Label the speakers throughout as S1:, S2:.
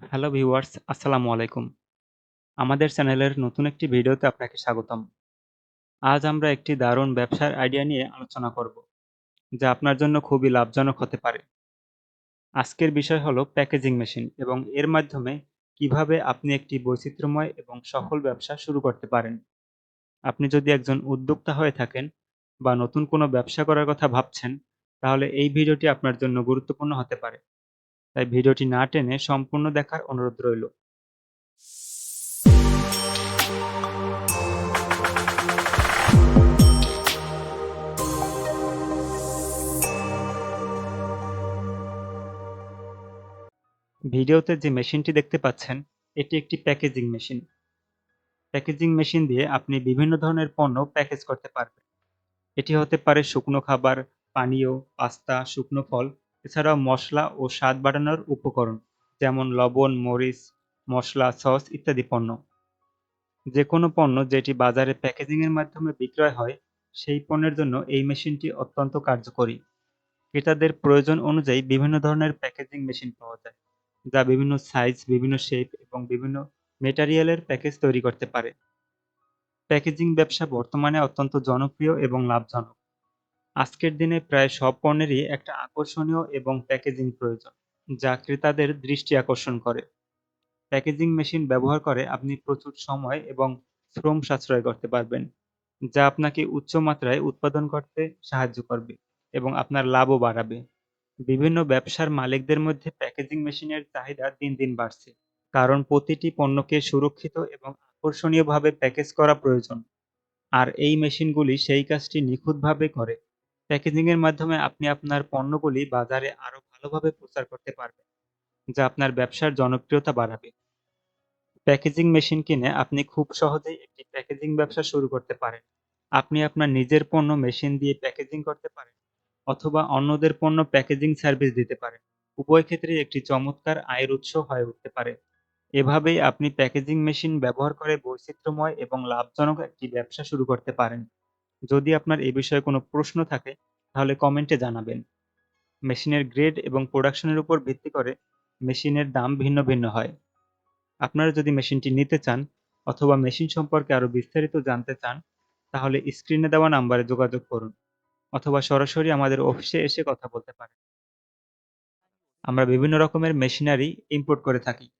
S1: Hello viewers, আসসালামু আলাইকুম। আমাদের চ্যানেলের নতুন একটি ভিডিওতে আপনাকে স্বাগতম। আজ আমরা একটি দারুণ ব্যবসার আইডিয়া নিয়ে আলোচনা করব, যা আপনার জন্য খুবই লাভজনক হতে পারে। আজকের বিষয় হলো প্যাকেজিং মেশিন এবং এর মাধ্যমে কীভাবে আপনি একটি বৈচিত্র্যময় এবং সফল ব্যবসা শুরু করতে পারেন। আপনি যদি একজন উদ্যোক্তা হয়ে থাকেন বা নতুন কোনো ব্যবসা করার কথা ভাবছেন, তাহলে এই ভিডিওটি আপনার জন্য গুরুত্বপূর্ণ হতে পারে। তাই ভিডিওটি না টেনে সম্পূর্ণ দেখার অনুরোধ রইল। ভিডিওতে যে মেশিনটি দেখতে পাচ্ছেন, এটি একটি প্যাকেজিং মেশিন। প্যাকেজিং মেশিন দিয়ে আপনি বিভিন্ন ধরনের পণ্য প্যাকেজ করতে পারবেন। এটি হতে পারে শুকনো খাবার, পানীয়, পাস্তা, শুকনো ফল এছাড়াও মশলা ও স্বাদ বাড়ানোর উপকরণ, যেমন লবণ, মরিচ, মশলা, সস ইত্যাদি পণ্য। যে কোনো পণ্য যেটি বাজারে প্যাকেজিংয়ের মাধ্যমে বিক্রয় হয়, সেই পণ্যের জন্য এই মেশিনটি অত্যন্ত কার্যকরী। ক্রেতাদের প্রয়োজন অনুযায়ী বিভিন্ন ধরনের প্যাকেজিং মেশিন পাওয়া যায়, যা বিভিন্ন সাইজ, বিভিন্ন শেপ এবং বিভিন্ন মেটারিয়ালের প্যাকেজ তৈরি করতে পারে। প্যাকেজিং ব্যবসা বর্তমানে অত্যন্ত জনপ্রিয় এবং লাভজনক। আজকের দিনে প্রায় সব পণ্যেরই একটা আকর্ষণীয় এবং প্যাকেজিং প্রয়োজন, যা ক্রেতাদের দৃষ্টি আকর্ষণ করে। প্যাকেজিং মেশিন ব্যবহার করে আপনি প্রচুর সময় এবং শ্রম সাশ্রয় করতে পারবেন, যা আপনাকে উচ্চ মাত্রায় উৎপাদন করতে সাহায্য করবে এবং আপনার লাভও বাড়াবে। বিভিন্ন ব্যবসার মালিকদের মধ্যে প্যাকেজিং মেশিনের চাহিদা দিন দিন বাড়ছে, কারণ প্রতিটি পণ্যকে সুরক্ষিত এবং আকর্ষণীয়ভাবে প্যাকেজ করা প্রয়োজন। আর এই মেশিনগুলি সেই কাজটি নিখুঁতভাবে করে প্যাকেজিং এর মাধ্যমে আপনি আপনার পণ্যগুলি বাজারে আরও ভালোভাবে প্রচার করতে পারবেন, যা আপনার ব্যবসার জনপ্রিয়তা বাড়াবে। প্যাকেজিং মেশিন কিনে আপনি খুব সহজেই একটি প্যাকেজিং ব্যবসা শুরু করতে পারেন। আপনি আপনার নিজের পণ্য মেশিন দিয়ে প্যাকেজিং করতে পারেন, অথবা অন্যদের পণ্য প্যাকেজিং সার্ভিস দিতে পারেন। উভয় ক্ষেত্রেই একটি চমৎকার আয়ের উৎস হয়ে উঠতে পারে। এভাবেই আপনি প্যাকেজিং মেশিন ব্যবহার করে বৈচিত্র্যময় এবং লাভজনক একটি ব্যবসা শুরু করতে পারেন। যদি আপনার এ বিষয়ে কোনো প্রশ্ন থাকে, তাহলে কমেন্টে জানাবেন। মেশিনের গ্রেড এবং প্রোডাকশনের উপর ভিত্তি করে মেশিনের দাম ভিন্ন ভিন্ন হয়। আপনারা যদি মেশিনটি নিতে চান অথবা মেশিন সম্পর্কে আরও বিস্তারিত জানতে চান, তাহলে স্ক্রিনে দেওয়া নাম্বারে যোগাযোগ করুন অথবা সরাসরি আমাদের অফিসে এসে কথা বলতে পারেন। আমরা বিভিন্ন রকমের মেশিনারি ইম্পোর্ট করে থাকি।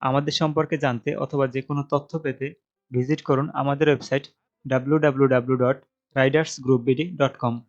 S1: আমাদের সম্পর্কে জানতে অথবা যে কোনো তথ্য পেতে ভিজিট করুন আমাদের ওয়েবসাইট ডাব্লিউ ridersgroupbd.com